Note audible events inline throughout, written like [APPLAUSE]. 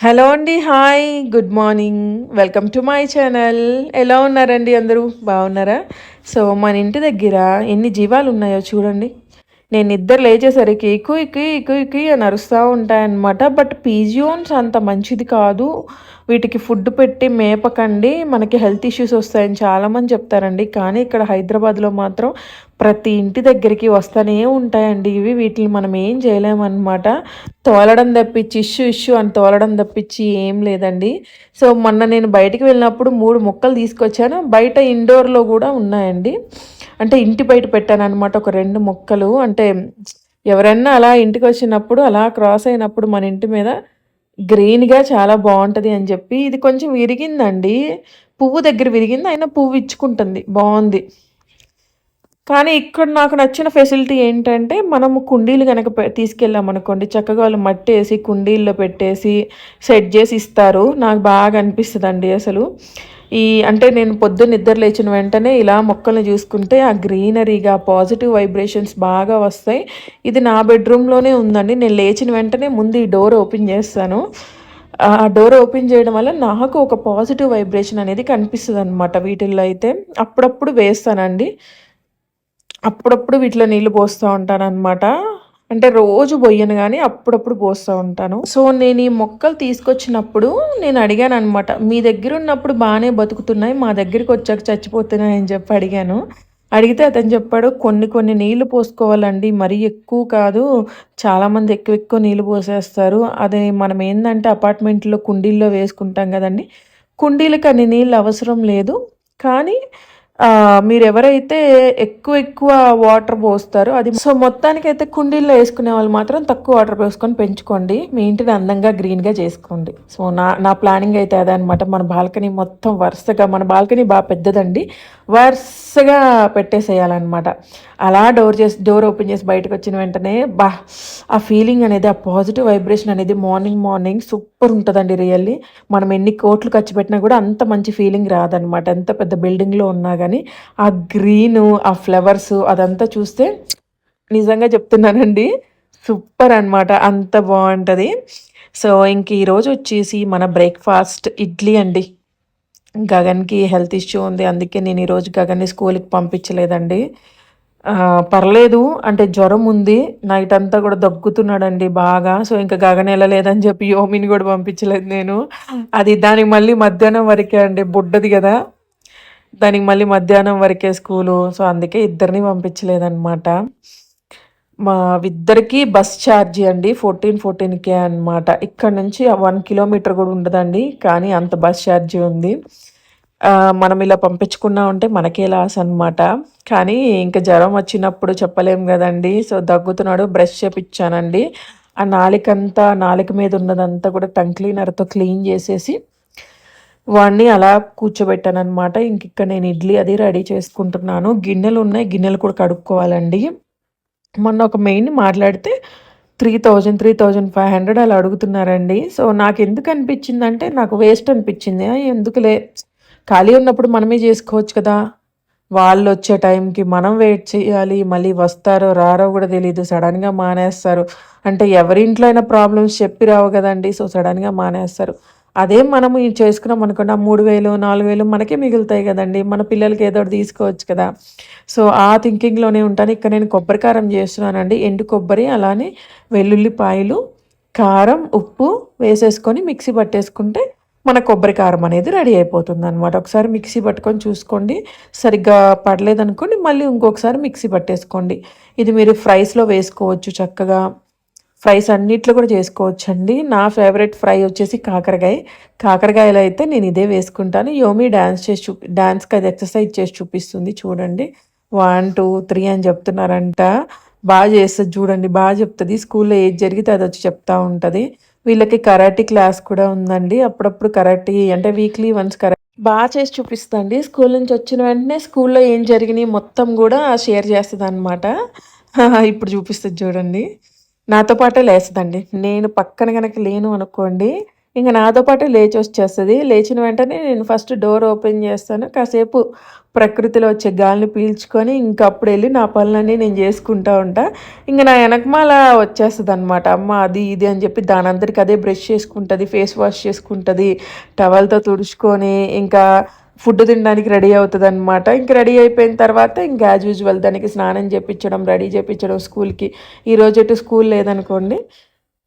Hello అండి hi good morning. Welcome to my channel. ఎలా ఉన్నారండి అందరూ? బాగున్నారా? సో మన ఇంటి దగ్గర ఎన్ని జీవాలు ఉన్నాయో చూడండి. నేను ఇద్దరు లేచేసరికి ఎక్కువ ఎక్కువ ఎక్కువ ఎక్కువ అని అరుస్తూ ఉంటాయన్నమాట. బట్ పీజియోన్స్ అంత మంచిది కాదు. వీటికి ఫుడ్ పెట్టి మేపకండి. మనకి హెల్త్ ఇష్యూస్ వస్తాయని చాలామంది చెప్తారండి. కానీ ఇక్కడ హైదరాబాద్లో మాత్రం ప్రతి ఇంటి దగ్గరికి వస్తూనే ఉంటాయండి ఇవి. వీటిని మనం ఏం చేయలేమన్నమాట. తోలడం తప్పించి ఇష్యూ ఇష్యూ అని తోలడం తప్పించి ఏం లేదండి. సో మొన్న నేను బయటికి వెళ్ళినప్పుడు మూడు మొక్కలు తీసుకొచ్చాను. బయట ఇండోర్లో కూడా ఉన్నాయండి. అంటే ఇంటి బయట పెట్టాను అనమాట ఒక రెండు మొక్కలు. అంటే ఎవరైనా అలా ఇంటికి వచ్చినప్పుడు అలా క్రాస్ అయినప్పుడు మన ఇంటి మీద గ్రీన్గా చాలా బాగుంటుంది అని చెప్పి ఇది కొంచెం విరిగిందండి. పువ్వు దగ్గర విరిగింది అయినా పువ్వు ఇచ్చుకుంటుంది. బాగుంది. కానీ ఇక్కడ నాకు నచ్చిన ఫెసిలిటీ ఏంటంటే మనము కుండీలు కనుక తీసుకెళ్ళాం అనుకోండి. చక్కగా వాళ్ళు మట్టి వేసి కుండీల్లో పెట్టేసి సెట్ చేసి ఇస్తారు. నాకు బాగా అనిపిస్తుంది అండి అసలు. ఈ అంటే నేను పొద్దున్న నిద్ర లేచిన వెంటనే ఇలా మొక్కల్ని చూసుకుంటే ఆ గ్రీనరీగా పాజిటివ్ వైబ్రేషన్స్ బాగా వస్తాయి. ఇది నా బెడ్రూమ్లోనే ఉందండి. నేను లేచిన వెంటనే ముందు ఈ డోర్ ఓపెన్ చేస్తాను. ఆ డోర్ ఓపెన్ చేయడం వల్ల నాకు ఒక పాజిటివ్ వైబ్రేషన్ అనేది కనిపిస్తుంది అనమాట వీటిల్లో అయితే అప్పుడప్పుడు వేస్తానండి. అప్పుడప్పుడు వీటిలో నీళ్ళు పోస్తూ ఉంటాను అనమాట అంటే రోజు పోయను కానీ అప్పుడప్పుడు పోస్తూ ఉంటాను. సో నేను ఈ మొక్కలు తీసుకొచ్చినప్పుడు నేను అడిగాను అనమాట మీ దగ్గర ఉన్నప్పుడు బాగానే బతుకుతున్నాయి మా దగ్గరికి వచ్చాక చచ్చిపోతున్నాయి అని చెప్పి అడిగాను. అడిగితే అతను చెప్పాడు కొన్ని కొన్ని నీళ్ళు పోసుకోవాలండి మరీ ఎక్కువ కాదు చాలామంది ఎక్కువ ఎక్కువ నీళ్ళు పోసేస్తారు. అది మనం ఏంటంటే అపార్ట్మెంట్లో కుండీల్లో వేసుకుంటాం కదండి కుండీలకు అన్ని నీళ్ళు అవసరం లేదు. కానీ మీరు ఎవరైతే ఎక్కువ ఎక్కువ వాటర్ పోస్తారో అది సో మొత్తానికి అయితే కుండీల్లో వేసుకునే వాళ్ళు మాత్రం తక్కువ వాటర్ పోసుకొని పెంచుకోండి. మీ ఇంటిని అందంగా గ్రీన్గా చేసుకోండి. సో నా నా ప్లానింగ్ అయితే అదే మన బాల్కనీ మొత్తం వరుసగా మన బాల్కనీ బాగా పెద్దదండి. వరుసగా పెట్టేసేయాలన్నమాట. అలా డోర్ చేసి డోర్ ఓపెన్ చేసి బయటకు వచ్చిన వెంటనే బా ఆ ఫీలింగ్ అనేది ఆ పాజిటివ్ వైబ్రేషన్ అనేది మార్నింగ్ మార్నింగ్ సూపర్ ఉంటుందండి రియల్లీ. మనం ఎన్ని కోట్లు ఖర్చు పెట్టినా కూడా అంత మంచి ఫీలింగ్ రాదనమాట ఎంత పెద్ద బిల్డింగ్లో ఉన్నా కానీ ఆ గ్రీను ఆ ఫ్లవర్స్ అదంతా చూస్తే నిజంగా చెప్తున్నానండి. సూపర్ అనమాట అంత బాగుంటుంది. సో ఇంక ఈరోజు వచ్చేసి మన బ్రేక్ఫాస్ట్ ఇడ్లీ అండి. గగన్కి హెల్త్ ఇష్యూ ఉంది. అందుకే నేను ఈరోజు గగన్ని స్కూల్కి పంపించలేదండి. పర్లేదు. అంటే జ్వరం ఉంది. నైట్ అంతా కూడా దగ్గుతున్నాడండి బాగా. సో ఇంకా గగన్ వెళ్ళలేదని చెప్పి యోమిని కూడా పంపించలేదు నేను. అది దానికి మళ్ళీ మధ్యాహ్నం వరకే అండి. బుడ్డది కదా. దానికి మళ్ళీ మధ్యాహ్నం వరకే స్కూలు. సో అందుకే ఇద్దరిని పంపించలేదన్నమాట. మా ఇద్దరికి బస్ ఛార్జీ అండి. ఫోర్టీన్ ఫోర్టీన్కే అనమాట ఇక్కడ నుంచి వన్ కిలోమీటర్ కూడా ఉండదండి. కానీ అంత బస్ ఛార్జీ ఉంది. మనం ఇలా పంపించుకున్నా ఉంటే మనకే లాస్ అనమాట కానీ ఇంకా జ్వరం వచ్చినప్పుడు చెప్పలేం కదండి. సో దగ్గుతున్నాడు బ్రష్ చేపించానండి ఆ నాలికంతా నాలిక మీద ఉన్నదంతా కూడా టంగ్ క్లీనర్తో క్లీన్ చేసేసి వాడిని అలా కూర్చోబెట్టాను అనమాట ఇంక ఇక్కడ నేను ఇడ్లీ అది రెడీ చేసుకుంటున్నాను. గిన్నెలు ఉన్నాయి. గిన్నెలు కూడా కడుక్కోవాలండి. మొన్న ఒక మెయిన్ మాట్లాడితే three thousand three thousand five hundred అలా అడుగుతున్నారండి. సో నాకు ఎందుకు అనిపించింది నాకు వేస్ట్ అనిపించింది. ఎందుకులే? ఖాళీ ఉన్నప్పుడు మనమే చేసుకోవచ్చు కదా. వాళ్ళు వచ్చే టైంకి మనం వెయిట్ చేయాలి. మళ్ళీ వస్తారో రారో కూడా తెలియదు సడన్గా మానేస్తారు. అంటే ఎవరింట్లో అయినా ప్రాబ్లమ్స్ చెప్పి రావు కదండి. సో సడన్గా మానేస్తారు. అదే మనము చేసుకున్నాం అనుకోండి ఆ మూడు వేలు నాలుగు వేలు మనకే మిగులుతాయి కదండి. మన పిల్లలకి ఏదో తీసుకోవచ్చు కదా. సో ఆ థింకింగ్లోనే ఉంటాను. ఇక్కడ నేను కొబ్బరికారం చేస్తున్నానండి. ఎండు కొబ్బరి అలానే వెల్లుల్లిపాయలు కారం ఉప్పు వేసేసుకొని మిక్సీ పట్టేసుకుంటే మన కొబ్బరి కారం అనేది రెడీ అయిపోతుంది అనమాట ఒకసారి మిక్సీ పట్టుకొని చూసుకోండి. సరిగ్గా పడలేదనుకోండి మళ్ళీ ఇంకొకసారి మిక్సీ పట్టేసుకోండి. ఇది మీరు ఫ్రైస్లో వేసుకోవచ్చు చక్కగా. ఫ్రైస్ అన్నిట్లో కూడా చేసుకోవచ్చండి. నా ఫేవరెట్ ఫ్రై వచ్చేసి కాకరకాయ. కాకరకాయలు అయితే నేను ఇదే వేసుకుంటాను. యోమి డ్యాన్స్ చేసి చూపి డ్యాన్స్కి అది ఎక్సర్సైజ్ చేసి చూపిస్తుంది చూడండి. వన్ టూ త్రీ అని చెప్తున్నారంట. బాగా చేస్తుంది చూడండి బాగా చెప్తుంది. స్కూల్లో ఏది జరిగితే అది వచ్చి చెప్తూ ఉంటుంది. వీళ్ళకి కరాటీ క్లాస్ కూడా ఉందండి. అప్పుడప్పుడు కరాటీ అంటే వీక్లీ వన్స్ కరాటీ బాగా చేసి చూపిస్తుంది స్కూల్ నుంచి వచ్చిన వెంటనే స్కూల్లో ఏం జరిగినాయి మొత్తం కూడా షేర్ చేస్తుంది అనమాట [LAUGHS] ఇప్పుడు చూపిస్తుంది చూడండి. నాతో పాటే లేస్తుందండి. నేను పక్కన కనుక లేను అనుకోండి ఇంకా నాతో పాటు లేచి వచ్చేస్తుంది. లేచిన వెంటనే నేను ఫస్ట్ డోర్ ఓపెన్ చేస్తాను. కాసేపు ప్రకృతిలో వచ్చే గాలిని పీల్చుకొని ఇంకప్పుడు వెళ్ళి నా పనులన్నీ నేను చేసుకుంటూ ఉంటా. ఇంకా నా వెనకమాల వచ్చేస్తుంది అనమాట అమ్మ అది ఇది అని చెప్పి దాని అదే బ్రష్ చేసుకుంటుంది ఫేస్ వాష్ చేసుకుంటుంది టవల్తో తుడుచుకొని ఇంకా ఫుడ్ తినడానికి రెడీ అవుతుంది అనమాట ఇంక రెడీ అయిపోయిన తర్వాత ఇంకా యాజ్ యూజువల్ దానికి స్నానం చేయించడం రెడీ చేయించడం స్కూల్కి. ఈరోజు ఎటు స్కూల్ లేదనుకోండి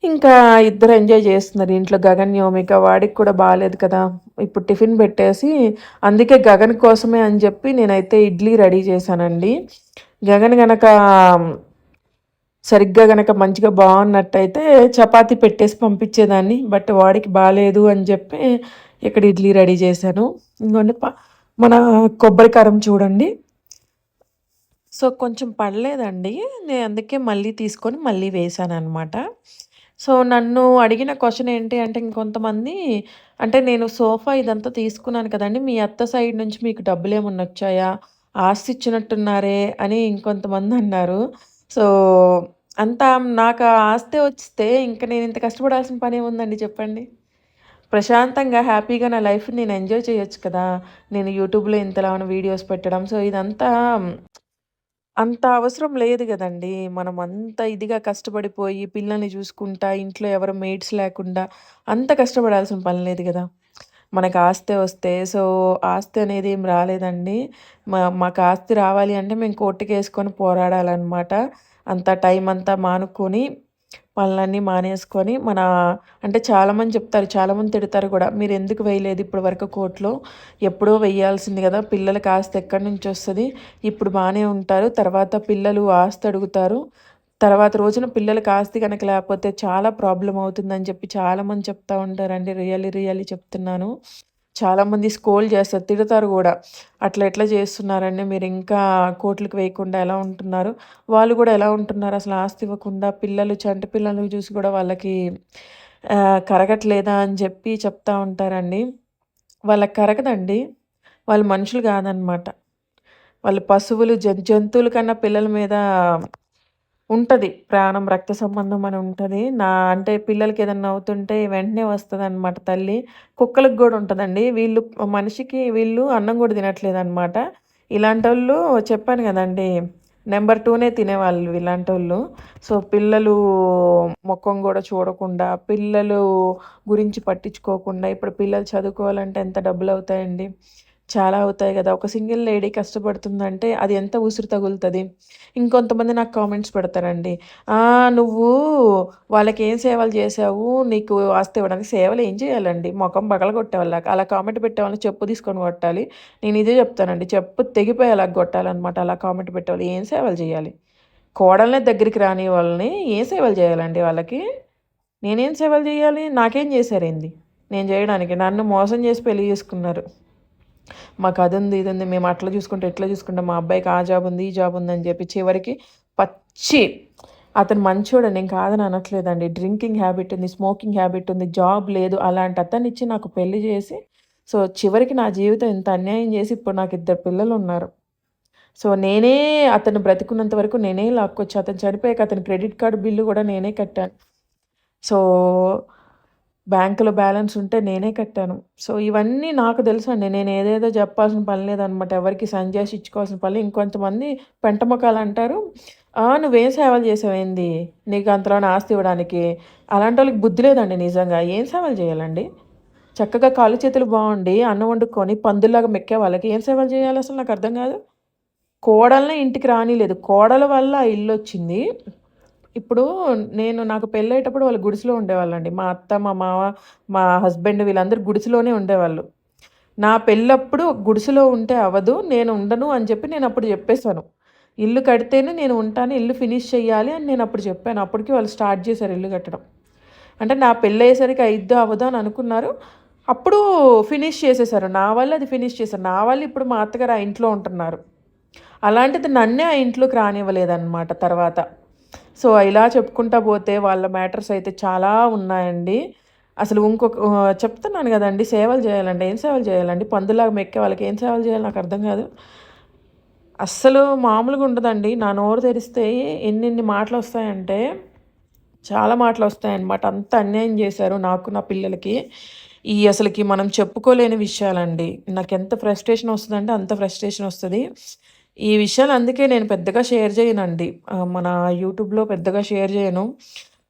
ఇంకా ఇద్దరు ఎంజాయ్ చేస్తున్నారు. ఇంట్లో గగన్ యోమిక వాడికి కూడా బాగాలేదు కదా. ఇప్పుడు టిఫిన్ పెట్టేసి అందుకే గగన్ కోసమే అని చెప్పి నేనైతే ఇడ్లీ రెడీ చేశానండి. గగన్ గనక సరిగ్గా గనక మంచిగా బాగున్నట్టయితే చపాతి పెట్టేసి పంపించేదాన్ని బట్ వాడికి బాగాలేదు అని చెప్పి ఇక్కడ ఇడ్లీ రెడీ చేశాను. ఇంకొండి మన కొబ్బరి కారం చూడండి. సో కొంచెం పడలేదండి. నేను అందుకే మళ్ళీ తీసుకొని మళ్ళీ వేసాను అనమాట సో నన్ను అడిగిన క్వశ్చన్ ఏంటి అంటే ఇంకొంతమంది అంటే నేను సోఫా ఇదంతా తీసుకున్నాను కదండి. మీ అత్త సైడ్ నుంచి మీకు డబ్బులు ఏమన్నా వచ్చాయా? ఆస్తి ఇచ్చినట్టున్నారే అని ఇంకొంతమంది అన్నారు. సో అంతా నాకు ఆస్తి వస్తే ఇంకా నేను ఇంత కష్టపడాల్సిన పని ఏముందండి చెప్పండి? ప్రశాంతంగా హ్యాపీగా నా లైఫ్ నేను ఎంజాయ్ చేయొచ్చు కదా. నేను యూట్యూబ్లో ఇంతలా వీడియోస్ పెట్టడం. సో ఇదంతా అంత అవసరం లేదు కదండి. మనం అంత ఇదిగా కష్టపడిపోయి పిల్లల్ని చూసుకుంటా, ఇంట్లో ఎవరు మేడ్స్ లేకుండా అంత కష్టపడాల్సిన పని లేదు కదా. మనకు ఆస్తి వస్తే సో, ఆస్తి అనేది ఏం రాలేదండి. మా మాకు ఆస్తి రావాలి అంటే మేము కోర్టుకేసుకొని పోరాడాలన్నమాట. అంత టైం అంతా మానుకొని పనులన్నీ మానేసుకొని మన అంటే చాలామంది చెప్తారు చాలామంది తిడతారు కూడా మీరు ఎందుకు వేయలేదు ఇప్పటి వరకు కోర్టులో? ఎప్పుడో వేయాల్సింది కదా పిల్లలు కాస్త ఎక్కడి నుంచి వస్తుంది? ఇప్పుడు బాగానే ఉంటారు తర్వాత పిల్లలు ఆస్తి అడుగుతారు తర్వాత రోజున పిల్లలకి ఆస్తి కనుక లేకపోతే చాలా ప్రాబ్లం అవుతుందని చెప్పి చాలామంది చెప్తూ ఉంటారండి రియల్లీ రియల్లీ చెప్తున్నాను. చాలామంది స్కోల్ చేస్తారు తిడతారు కూడా. అట్లా ఎట్లా చేస్తున్నారండి? మీరు ఇంకా కోట్లకు వేయకుండా ఎలా ఉంటున్నారు? వాళ్ళు కూడా ఎలా ఉంటున్నారు? అసలు ఆస్తి ఇవ్వకుండా పిల్లలు చంటి పిల్లలు చూసి కూడా వాళ్ళకి కరగట్లేదా అని చెప్పి చెప్తా ఉంటారండి. వాళ్ళకి కరగదండి. వాళ్ళు మనుషులు కాదనమాట. వాళ్ళు పశువులు జంతువుల కన్నా పిల్లల మీద ఉంటుంది. ప్రాణం రక్త సంబంధం అని ఉంటుంది. నా అంటే పిల్లలకి ఏదన్నా అవుతుంటే వెంటనే వస్తుంది అనమాట తల్లి. కుక్కలకు కూడా ఉంటుందండి. వీళ్ళు మనిషికి వీళ్ళు అన్నం కూడా తినట్లేదు అనమాట ఇలాంటి వాళ్ళు చెప్పాను కదండి నెంబర్ టూనే తినేవాళ్ళు ఇలాంటి వాళ్ళు సో పిల్లలు ముఖం కూడా చూడకుండా పిల్లలు గురించి పట్టించుకోకుండా ఇప్పుడు పిల్లలు చదువుకోవాలంటే ఎంత డబ్బులు అవుతాయండి? చాలా అవుతాయి కదా. ఒక సింగిల్ లేడీ కష్టపడుతుందంటే అది ఎంత ఉసురు తగులుతుంది? ఇంకొంతమంది నాకు కామెంట్స్ పెడతారండి. నువ్వు వాళ్ళకి ఏం సేవలు చేసావు నీకు ఆస్తి ఇవ్వడానికి సేవలు ఏం చేయాలండి? ముఖం పగల కొట్టేవాళ్ళకి అలా కామెంట్ పెట్టేవాళ్ళని చెప్పు తీసుకొని కొట్టాలి. నేను ఇదే చెప్తానండి. చెప్పు తెగిపోయేలా కొట్టాలన్నమాట అలా కామెంట్ పెట్టేవాళ్ళు. ఏం సేవలు చేయాలి? కోడలనే దగ్గరికి రాని వాళ్ళని ఏం సేవలు చేయాలండి వాళ్ళకి? నేనేం సేవలు చేయాలి? నాకేం చేశారేంది నేను చేయడానికి. నన్ను మోసం చేసి పెళ్ళి చేసుకున్నారు. మాకు అది ఉంది ఇది ఉంది మేము అట్లా చూసుకుంటే ఎట్లా చూసుకుంటాం? మా అబ్బాయికి ఆ జాబ్ ఉంది ఈ జాబ్ ఉంది అని చెప్పి చివరికి పచ్చి అతను మంచోడు నేను కాదని అనట్లేదండి. డ్రింకింగ్ హ్యాబిట్ ఉంది స్మోకింగ్ హ్యాబిట్ ఉంది జాబ్ లేదు అలాంటి అతను ఇచ్చి నాకు పెళ్ళి చేసి సో చివరికి నా జీవితం ఇంత అన్యాయం చేసి ఇప్పుడు నాకు ఇద్దరు పిల్లలు ఉన్నారు. సో నేనే అతను బ్రతికున్నంత వరకు నేనే లాక్కొచ్చి అతను చనిపోయాక అతని క్రెడిట్ కార్డు బిల్లు కూడా నేనే కట్టాను. సో బ్యాంకులో బ్యాలెన్స్ ఉంటే నేనే కట్టాను. సో ఇవన్నీ నాకు తెలుసు అండి. నేను ఏదేదో చెప్పాల్సిన పని లేదనమాట. ఎవరికి సంజాసి ఇచ్చుకోవాల్సిన పని ఇంకొంతమంది పెంటమొక్కలు అంటారు నువ్వేం సేవలు చేసావేంది నీకు అంతలో ఆస్తి ఇవ్వడానికి? అలాంటి వాళ్ళకి బుద్ధి లేదండి నిజంగా. ఏం సేవలు చేయాలండి? చక్కగా కాలు చేతులు బాగుండి అన్నం వండుకొని పందుల్లాగా మెక్కే వాళ్ళకి ఏం సేవలు చేయాలి అసలు? నాకు అర్థం కాదు. కోడల్ని ఇంటికి రానిలేదు. కోడల వల్ల ఇల్లు వచ్చింది. ఇప్పుడు నేను నాకు పెళ్ళేటప్పుడు వాళ్ళు గుడిసెలో ఉండేవాళ్ళండి. మా అత్త మా మావ మా హస్బెండ్ వీళ్ళందరూ గుడిసెలోనే ఉండేవాళ్ళు. నా పెళ్ళప్పుడు గుడిసెలో ఉంటే అవ్వదు నేను ఉండను అని చెప్పి నేను అప్పుడు చెప్పేశాను. ఇల్లు కడితేనే నేను ఉంటాను ఇల్లు ఫినిష్ చేయాలి అని నేను అప్పుడు చెప్పాను. అప్పటికి వాళ్ళు స్టార్ట్ చేశారు ఇల్లు కట్టడం. అంటే నా పెళ్ళయ్యేసరికి అయిద్దు అవ్వదు అని అనుకున్నారు. అప్పుడు ఫినిష్ చేసేసారు నా వల్ల అది ఫినిష్ చేశారు. నా వల్ల ఇప్పుడు మా అత్తగారు ఆ ఇంట్లో ఉంటున్నారు. అలాంటిది నన్నే ఆ ఇంట్లోకి రానివ్వలేదన్నమాట తర్వాత. సో ఇలా చెప్పుకుంటా పోతే వాళ్ళ మ్యాటర్స్ అయితే చాలా ఉన్నాయండి. అసలు ఇంకొక చెప్తున్నాను కదండి సేవలు చేయాలండి ఏం సేవలు చేయాలండి? పందులాగా మెక్కే వాళ్ళకి ఏం సేవలు చేయాలి నాకు అర్థం కాదు. అస్సలు మామూలుగా ఉండదండి. నా నోరు తెరిస్తే ఎన్నెన్ని మాటలు వస్తాయంటే చాలా మాటలు వస్తాయన్నమాట. అంత అన్యాయం చేశారు నాకు నా పిల్లలకి. ఈ అసలుకి మనం చెప్పుకోలేని విషయాలండి. నాకు ఎంత ఫ్రస్ట్రేషన్ వస్తుందంటే అంత ఫ్రస్ట్రేషన్ వస్తుంది. ఈ విషయాలు అందుకే నేను పెద్దగా షేర్ చేయనండి. మన యూట్యూబ్లో పెద్దగా షేర్ చేయను.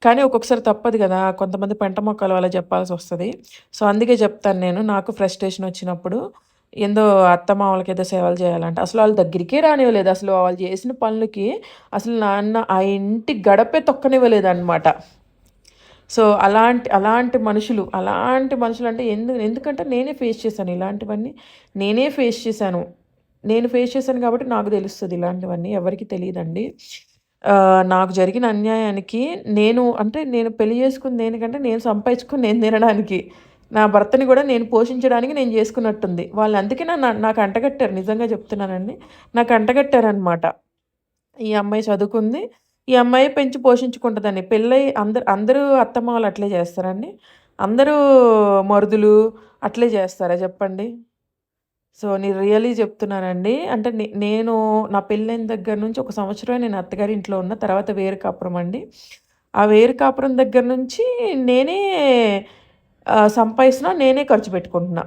కానీ ఒక్కొక్కసారి తప్పదు కదా కొంతమంది పెంట మొక్కల వల్ల చెప్పాల్సి వస్తుంది. సో అందుకే చెప్తాను నేను నాకు ఫ్రస్ట్రేషన్ వచ్చినప్పుడు ఏందో అత్తమామలకి ఏదో సేవలు చేయాలంటే. అసలు వాళ్ళ దగ్గరికే రానివ్వలేదు. అసలు వాళ్ళు చేసిన పనులకి అసలు నాన్న ఆ ఇంటి గడపే తొక్కనివ్వలేదు అనమాట సో అలాంటి అలాంటి మనుషులు అలాంటి మనుషులు అంటే ఎందుకు ఎందుకంటే నేనే ఫేస్ చేశాను. ఇలాంటివన్నీ నేనే ఫేస్ చేశాను. నేను ఫేస్ చేశాను కాబట్టి నాకు తెలుస్తుంది ఇలాంటివన్నీ ఎవరికి తెలియదండి. నాకు జరిగిన అన్యాయానికి నేను అంటే నేను పెళ్ళి చేసుకుని దేనికంటే నేను సంపాదించుకుని నేను తినడానికి. నా భర్తని కూడా నేను పోషించడానికి నేను చేసుకున్నట్టుంది. వాళ్ళు అందుకే నా నాకు అంటగట్టారు నిజంగా చెప్తున్నానండి. నాకు అంటగట్టారనమాట ఈ అమ్మాయి చదువుకుంది. ఈ అమ్మాయి పెంచి పోషించుకుంటుందని పెళ్ళై అందరు అందరూ అత్తమ్మ వాళ్ళు అట్లే చేస్తారండి. అందరూ మరుదులు అట్లే చేస్తారా చెప్పండి? సో నేను రియలీ చెప్తున్నానండి. అంటే నే- నేను నా పెళ్ళైన దగ్గర నుంచి ఒక సంవత్సరం నేను అత్తగారి ఇంట్లో ఉన్న తర్వాత వేరు కాపురం అండి. ఆ వేరు కాపురం దగ్గర నుంచి నేనే సంపాదిస్తున్నా నేనే ఖర్చు పెట్టుకుంటున్నా.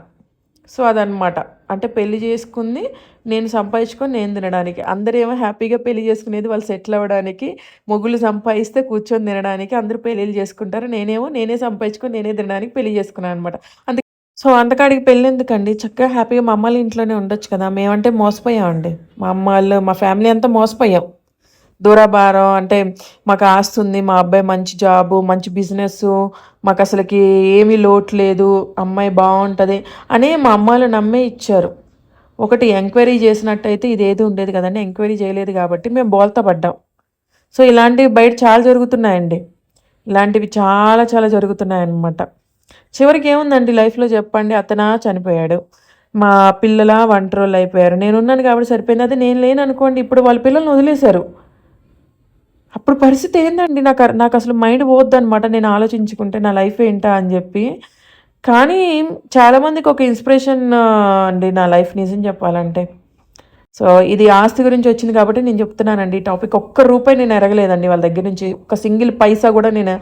సో అదనమాట అంటే పెళ్ళి చేసుకుంది నేను సంపాదించుకొని నేను తినడానికి. అందరూ ఏమో హ్యాపీగా పెళ్ళి చేసుకునేది వాళ్ళు సెటిల్ అవ్వడానికి మొగ్గులు సంపాదిస్తే కూర్చొని తినడానికి అందరూ పెళ్ళిళ్ళు చేసుకుంటారు. నేనేమో నేనే సంపాదించుకొని నేనే తినడానికి పెళ్ళి చేసుకున్నాను అనమాట అందుకే సో అంతకాడికి పెళ్ళి ఎందుకండి చక్కగా హ్యాపీగా మా అమ్మాయిల ఇంట్లోనే ఉండొచ్చు కదా. మేమంటే మోసపోయామండి. మా అమ్మ వాళ్ళు మా ఫ్యామిలీ అంతా మోసపోయాం. దూరాభారం అంటే మాకు ఆస్తి ఉంది మా అబ్బాయి మంచి జాబు మంచి బిజినెస్ మాకు అసలుకి ఏమీ లోటు లేదు అమ్మాయి బాగుంటుంది అని మా అమ్మాయిలు నమ్మే ఇచ్చారు. ఒకటి ఎంక్వైరీ చేసినట్టయితే ఇదేది ఉండేది కదండి ఎంక్వైరీ చేయలేదు కాబట్టి మేము బోల్తా పడ్డాం. సో ఇలాంటివి బయట చాలా జరుగుతున్నాయండి. ఇలాంటివి చాలా చాలా జరుగుతున్నాయి అన్నమాట చివరికి ఏముందండి లైఫ్లో చెప్పండి అతనా చనిపోయాడు. మా పిల్లల వంటరోళ్ళు అయిపోయారు. నేను ఉన్నాను కాబట్టి సరిపోయింది. అదే నేను లేను అనుకోండి ఇప్పుడు వాళ్ళ పిల్లల్ని వదిలేశారు. అప్పుడు పరిస్థితి ఏందండి? నాకు నాకు అసలు మైండ్ పోద్ది అనమాట నేను ఆలోచించుకుంటే నా లైఫ్ ఏంటా అని చెప్పి. కానీ చాలామందికి ఒక ఇన్స్పిరేషన్ అండి నా లైఫ్ నిజం చెప్పాలంటే. సో ఇది ఆస్తి గురించి వచ్చింది కాబట్టి నేను చెప్తున్నానండి. ఈ టాపిక్ ఒక్క రూపాయి నేను ఎరగలేదండి వాళ్ళ దగ్గర నుంచి. ఒక సింగిల్ పైసా కూడా నేను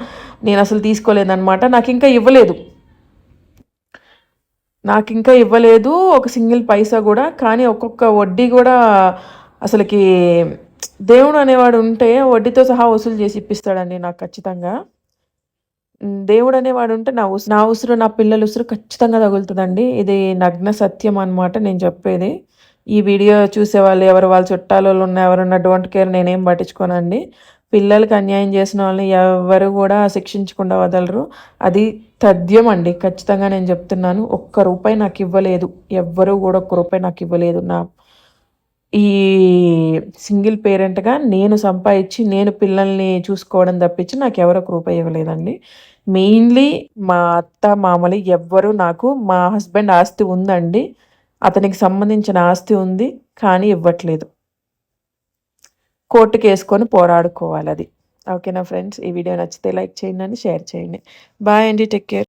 నేను అసలు తీసుకోలేదన్నమాట. నాకు ఇంకా ఇవ్వలేదు. నాకు ఇంకా ఇవ్వలేదు ఒక సింగిల్ పైసా కూడా. కానీ ఒక్కొక్క వడ్డీ కూడా అసలుకి దేవుడు అనేవాడు ఉంటే వడ్డీతో సహా వసూలు చేసి ఇప్పిస్తాడండి నాకు ఖచ్చితంగా. దేవుడు అనేవాడు ఉంటే నా ఉసు నా ఉసురు నా పిల్లల ఉసురు ఖచ్చితంగా తగులుతుందండి. ఇది నగ్న సత్యం అనమాట నేను చెప్పేది. ఈ వీడియో చూసే వాళ్ళు ఎవరు వాళ్ళ చుట్టాలు ఉన్న ఎవరున్న డోంట్ కేర్ నేనేం పట్టించుకోనండి. పిల్లలకి అన్యాయం చేసిన వాళ్ళని ఎవరు కూడా శిక్షించకుండా వదలరు. అది తథ్యం అండి. ఖచ్చితంగా నేను చెప్తున్నాను. ఒక్క రూపాయి నాకు ఇవ్వలేదు. ఎవ్వరూ కూడా ఒక్క రూపాయి నాకు ఇవ్వలేదు. నా ఈ సింగిల్ పేరెంట్గా నేను సంపాదించి నేను పిల్లల్ని చూసుకోవడం తప్పించి నాకు ఎవరు ఒక రూపాయి ఇవ్వలేదండి. మెయిన్లీ మా అత్త మామలు ఎవ్వరు నాకు మా హస్బెండ్ ఆస్తి ఉందండి. అతనికి సంబంధించిన ఆస్తి ఉంది కానీ ఇవ్వట్లేదు. కోర్టుకి వేసుకొని పోరాడుకోవాలి అది. ఓకేనా ఫ్రెండ్స్? ఈ వీడియో నచ్చితే లైక్ చేయండి అని షేర్ చేయండి. బాయ్ అండి టేక్ కేర్.